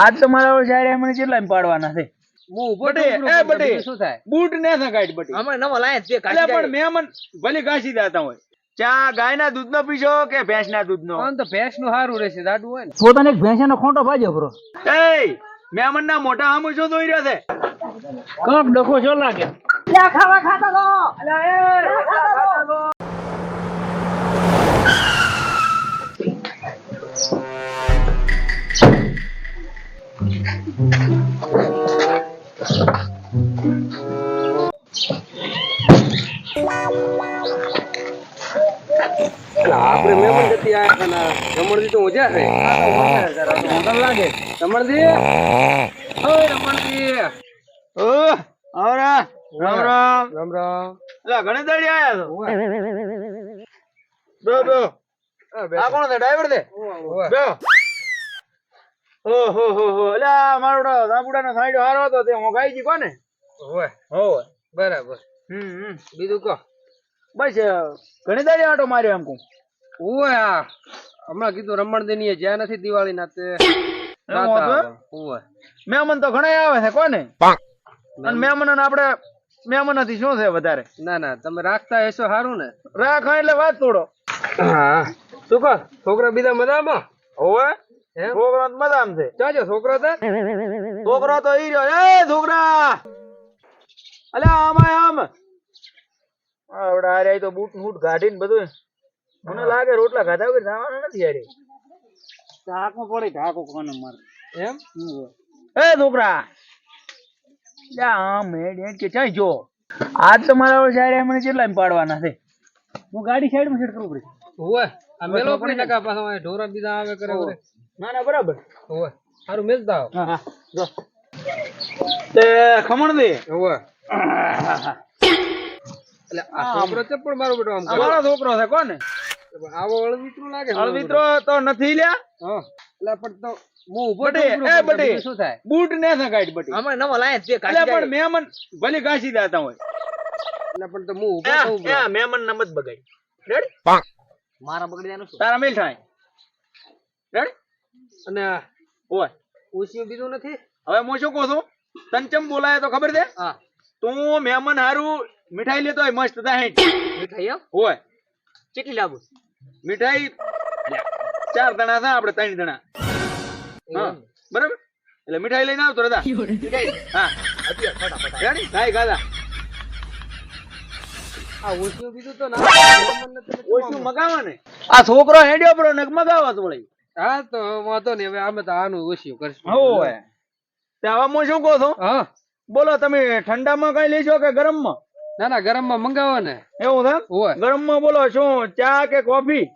આજ તો મારા ઓળ શાયરી મને કેટલા પાડવાના છે? હું ઊભો બટે, છું, એ ઊભો બટે. બીજું શું થાય? બૂટ ને સગાઈ બટી. અમે નવો લાયા છે પણ મહેમાન ભલે ઘાસી દેતા હોય. ચા ગાયના દૂધનો પીશો કે ભેંસના દૂધનો? પણ તો ભેંસ સારું રહેશે દાડું હોય ને. પોતાને એક ભેંસાનો ખોટો ભાજ્યો બરો. એ મહેમાનના મોઢા સામું શું જોઈ રહ્યા છે? કંક ડખો છો લાગે. આપણે રમણજી તો ઓજા છે. લાગે. રમણજી? ઓય રમણજી. ઓ આવરા. રામ રામ. રામ રામ. એટલે ઘણી દાડી આયા છો. બે બે. આ કોણ છે? ડ્રાઈવર દે બે. ઓહો હો હો સાઈડ હારો હતો તે મોગાઈ જી કોને? ઓય હો બરાબર. હમ હમ. બીજું કહો. બસ ઘણી દાડી આટો માર્યો એમ કહું. ઓય આ. હમણાં કીધું રમણ દેની જ્યાં નથી દિવાળી ના તે મહેમાન તો ઘણા આવે છે કોને? અને મહેમાનો આપણે મહેમાનોથી શું છે વધારે? ના ના તમે રાખતા હશો સારું ને. રાખ એટલે વાત તોડો. હા. શું કહો? છોકરા બીજા મજામાં? હોવે? એમ છોકરો તો મજામ છે. ચાજો છોકરો તો? છોકરો તો ઈ રહ્યો. એ છોકરા! અલ્યા આમાં આમ. આવડે હારે તો બૂટ બૂટ કાઢીને બધું મને લાગે રોટલા ખાધા વગર જવાના નથી હારે ઢાકો પડે ઢાકો કોને મારે? એમ? એ છોકરા જા આમ હેડ હેડ કે ચાઈ જો. આજ તો મારા ઓળ મને કેટલા પાડવાના છે? હું ગાડી સાઈડમાં સેટ કરવું પડે. ઓય આ મેલો પડી ટકા પાછા ઢોરા બીજા આવે કરે ના ના બરાબર. ઓય સારું મેલતા આવો. હા હા જો. તે ખમણ દે. ઓય એટલે આ છોકરો ચપ્પડ મારો બેટો આમ મારો છોકરો છે કોને? આવો અળવિતરું લાગે અળવિત્રો તો નથી લ્યા. એટલે પણ તો હું ઊભો એ બીજું શું થાય? બૂટ ને સગાઈ બટી. અમે નવો લાયા છે એટલે પણ મહેમાન ભલે ઘાસી દેતા હોય. એટલે પણ તો હું ઊભો છું. ઊભો. મહેમાન નમત બગાડી. રેડી મારા બગડ્યાનું શું? તારા મેલ થાય. રેડી અને ઓય. ઉસિયું બીજું નથી? હવે હું શું કહું છું? તને ચમ બોલાય તો ખબર છે? હા. તું મેમન હારું મીઠાઈ લેતો હોય મસ્ત થાય. મીઠાઈ એમ? હોય કેટલી લાવું મીઠાઈ ચાર દણા છે આપણે ત્રણ દણા હા બરાબર? એટલે મીઠાઈ લઈને આવતો રદા હા. રેડી? ખાઈ ખાધા આ ના. ઓછું ને છોકરો હેડ્યો પડો ને મગાવા તો વળી. હા તો વાંધો નહીં હવે અમે તો આનું ઉસિયું કરશું. હોય તે હું શું કહો છો? હા. બોલો તમે ઠંડામાં કઈ લેશો કે ગરમમાં? ના ના ગરમમાં મંગાવો ને. એવું છે? ગરમમાં બોલો શું ચા કે કોફી?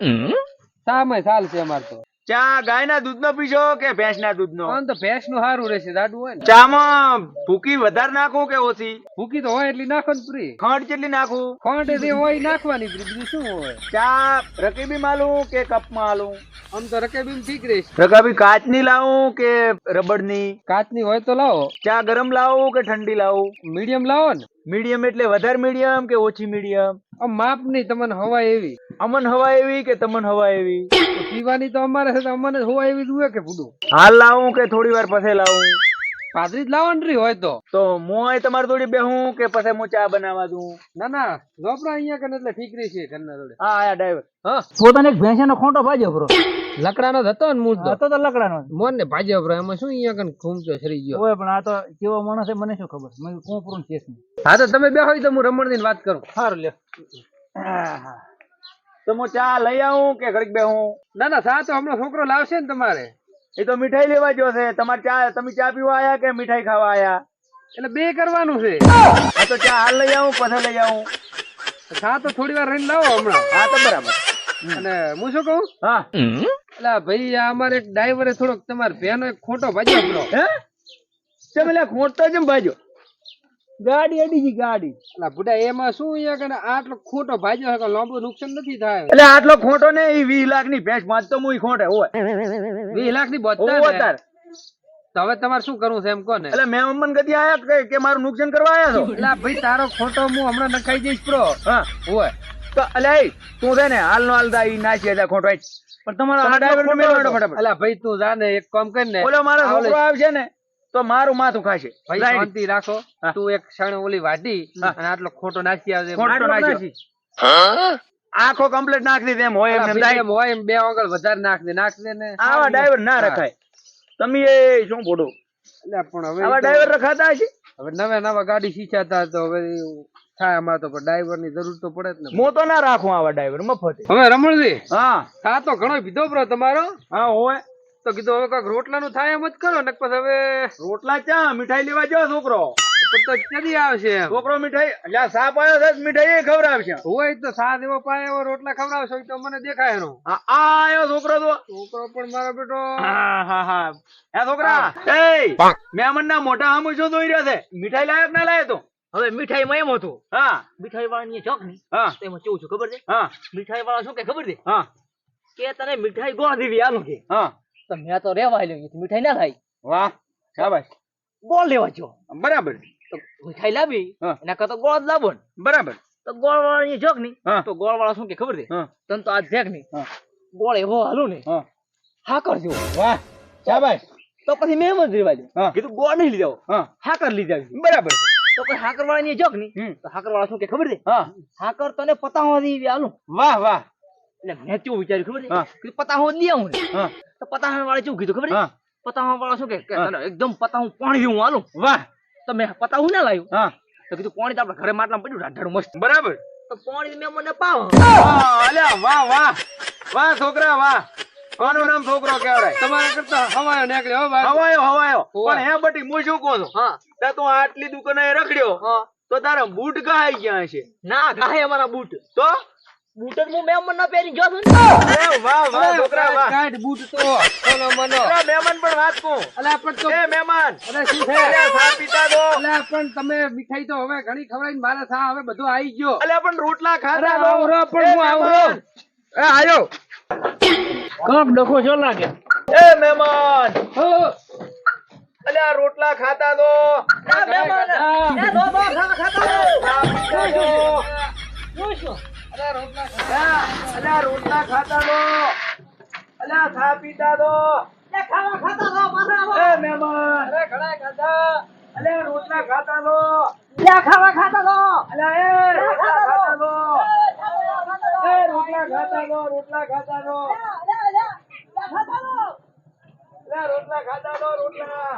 સામે ચાલશે અમાર તો. ચા ગાયના દૂધનો પીશો કે ભેંસના દૂધનો? આમ તો ભેંસનું સારું રહેશે દાડું હોય ને. ચામાં ભૂકી વધારે નાખું કે ઓછી? ભૂકી તો હોય એટલી નાખો ને ફ્રી ખાંડ કેટલી નાખું. ખોંડ જે હોય નાખવાની પૂરી બીજું શું હોય? ચા રકીબી માલું કે કપમાં આલું? આમ તો રકેબી ઠીક રહેશે. રકાબી કાચની લાવું કે રબડની? કાચની હોય તો લાવો. ચા ગરમ લાવું કે ઠંડી લાવું? મીડિયમ લાવો ને. મીડિયમ એટલે વધારે મીડિયમ કે ઓછી મીડિયમ? માપ નહીં તમને હવા એવી. અમન હવા એવી કે તમન હવા એવી? પીવાની તો અમારે છે તો અમને હવા એવી જુએ કે ફૂડું હાલ લાવું કે થોડી વાર પછી લાવું? પાદરી જ લાવવાની હોય તો. તો મોય તમારી જોડે બેહું કે પછી હું ચા બનાવવા દઉં ના ના જોપડા અહીંયા કને એટલે ઠીક છે ઘરના જોડે. હા આયા ડ્રાઈવર હા. પોતાને એક ભેંસાનો ખોટો ભાજ્યો બરો લકડાનો જ હતો ને મૂળ હતો તો લકડાનો. મોન ને ભાજ્યો બ્રો એમાં શું અહીંયા કને ઘૂમતો શરી ગયો. ઓય પણ આ તો કેવો માણસ છે મને શું ખબર? મેં કોપરું છે હા તો તમે બેહો ઈ તો હું રમણ વાત કરું. સારું લ્યો. તો હું ચા લઈ આવું કે ઘડીક બેહું? ના ના સા તો હમણાં છોકરો લાવશે ને તમારે. એ તો મીઠાઈ લેવા ગયો છે. તમારે ચા તમે ચા પીવા આયા કે મીઠાઈ ખાવા આયા? એટલે બે કરવાનું છે. આ તો ચા હાલ લઈ આવું પછી લઈ આવું. હા તો થોડી વાર રહીને લાવો હમણાં. હા તો બરાબર. અને હું શું કહું? હા. એટલે ભાઈ આ અમારે એક ડ્રાઈવરે થોડોક તમારે ભેનો એક ખોટો ભાજ્યો હે? ચમ એટલે ખોટો જેમ ભાજો ગાડી અડી ગઈ ગાડી. એટલે બુડા એમાં શું અહીંયા કે આટલો ખોટો ભાજ્યો છે કે લાંબુ નુકસાન નથી થાય? એટલે આટલો ખોટો ને એ વીસ લાખની ભેંસમાં તો મુઈ ખોટે હોય. વીસ લાખની? ઓવો બોતેર તો હવે તમારે શું કરવું છે એમ કોને એટલે મેં અમન ગતિ આયા કે કે મારું નુકસાન કરવા આયા છો? એટલે ભાઈ તારો ખોટો હું હમણાં નખાઈ જઈશ પ્રો હા. હોય. તો અલે તું છે ને હાલ નો હાલ ઈ નાખી એટલે ખોટો પણ તમારા તમે આટલો driver ને ખોટો મેળવો હતો. ફટાફટ. એટલે ભાઈ તું જા ને એક કામ કર ને. ઓલો મારો છોકરો આવશે ને તો મારું માથું ખાશે. શાંતિ રાખો. તું એક ક્ષણ ઓલી વાઢી અને આટલો ખોટો નાખી આવજે. ખોટો નાખી. આખો કમ્પ્લીટ નાખી દીધી એમ હોય એમ એમ હોય એમ બે આગળ વધારે નાખ દે નાખ દે ને. આવા ડ્રાઈવર ના રખાય. તમે એ શું બોલો? અલા પણ હવે આવા ડ્રાઈવર રખાતા છે હવે નવા નવા ગાડી શીખ્યા તો હવે થાય અમારે તો ડ્રાઈવરની જરૂર તો પડે જ ને. હું તો ના રાખું આવા ડ્રાઈવર મફત. હવે રમણજી હા. ખા તો ઘણો પીધો પ્રો તમારો. હા હોય. તો કીધું હવે કાંઈક રોટલાનું થાય એમ જ કરો ને પછી હવે રોટલા ક્યાં? મીઠાઈ લેવા જાવ છોકરો. પણ તો ક્યાંથી આવશે છોકરો મીઠાઈ એટલે આ સાપ છે મીઠાઈ ખવડાવશે. હોય તો સાત એવો પાય એવો રોટલા ખવડાવશો તો મને દેખાય એનો. આ આવ્યો છોકરો તો. છોકરો પણ મારો બેટો. હા હા હા. હે છોકરા એ મહેમાન ના મોઢા સામું શું જોઈ રહ્યો છે? મીઠાઈ લાયક ના લાયો તો? હવે મીઠાઈ માં એમ હતું. હા. મીઠાઈ વાળાની ચોકની હા. એમાં કેવું છું ખબર છે? હા. મીઠાઈ વાળા શું કે ખબર છે? હા. કે તને મીઠાઈ ગોળ દેવી આલો કે. હા. તો મેં તો રેવા લ્યો મીઠાઈ ના ખાઈ વાહ શાબાશ. ગોળ લેવા જો. બરાબર. તો મીઠાઈ લાવી એના કરતા ગોળ જ લાવો ને. બરાબર. તો ગોળ વાળા જોકની. તો ગોળ વાળા શું કે ખબર છે? તને તો આ જેકની. ગોળ એવો હાલું ને. હા. કરજો વાહ શાબાશ. તો પછી મેં જ રેવા હા. કીધું ગોળ નહીં લીધો હા. હાકર લીધા બરાબર. તો કોઈ હાકર વાળાની જોકની. તો હાકર વાળા શું કે ખબર છે? હા. હાકર તને પતાવવા દેવી આલું વાહ વાહ. એટલે મેં કેવું વિચાર્યું ખબર હા. કીધું પતાવવા દે હા. તો પતાવવા વાળા કેવું કીધું ખબર હા. પતાવવા વાળા શું કે? કે હા. એકદમ પતાવું પાણી જેવું આલું વાહ. તો મેં પતાવું ના લાવ્યું. હા. તો કીધું પાણી તો આપણે ઘરે માટલામાં પડ્યું ઢાઢાળું મસ્ત. બરાબર. તો પાણી મેં મને પાવ. અલ્યા વાહ વાહ. વાહ છોકરા વાહ. કોનું નામ છોકરો કહેવાય? તમારા કરતા હવાયો નીકળ્યો હો હવાયો હવાયો. પણ હે બટી હું શું કહું છું? હા. તે તું આટલી દુકાને રખડ્યો હા. તો તારા બૂટ ગાય ગયા છે? ના ગાય અમારા બૂટ. તો? બૂટ જ હું મેમન ના પહેરી ગયો છું ને. વાહ વાહ છોકરા વાહ. કાઢ બૂટ તો કોનો મનો અરે મહેમાન પણ વાત કો અલે પણ તો એ મહેમાન. અરે શું છે? અરે સા પીતા દો. અલે પણ તમે મીઠાઈ તો હવે ઘણી ખવડાવીને મારા સા હવે બધો આવી ગયો. અલે પણ રોટલા ખાતા દો. આવરો પણ હું આવરો. એ આયો. કાંક ડખો છો લાગે? એ મહેમાન. હો. અલ્યા રોટલા ખાતા દો. એ દો દો. ખાતા દો. શું શું? અલ્યા અલ્યા રોટલા ખાતા દો. અલ્યા પીતા દો. ખાવા ખાતા પાછા આવો. એ મહેમાન. અરે ઘણા ખાધા. અલ્યા રોટલા ખાતા દો. લે ખાવા ખાતા. અલ્યા એ રોટલા ખાતા દો. એ ખાતા રોટલા ખાતા દો. રોટલા ખાતા દો. ખાતા રોટલા ખાતા દો રોટલા.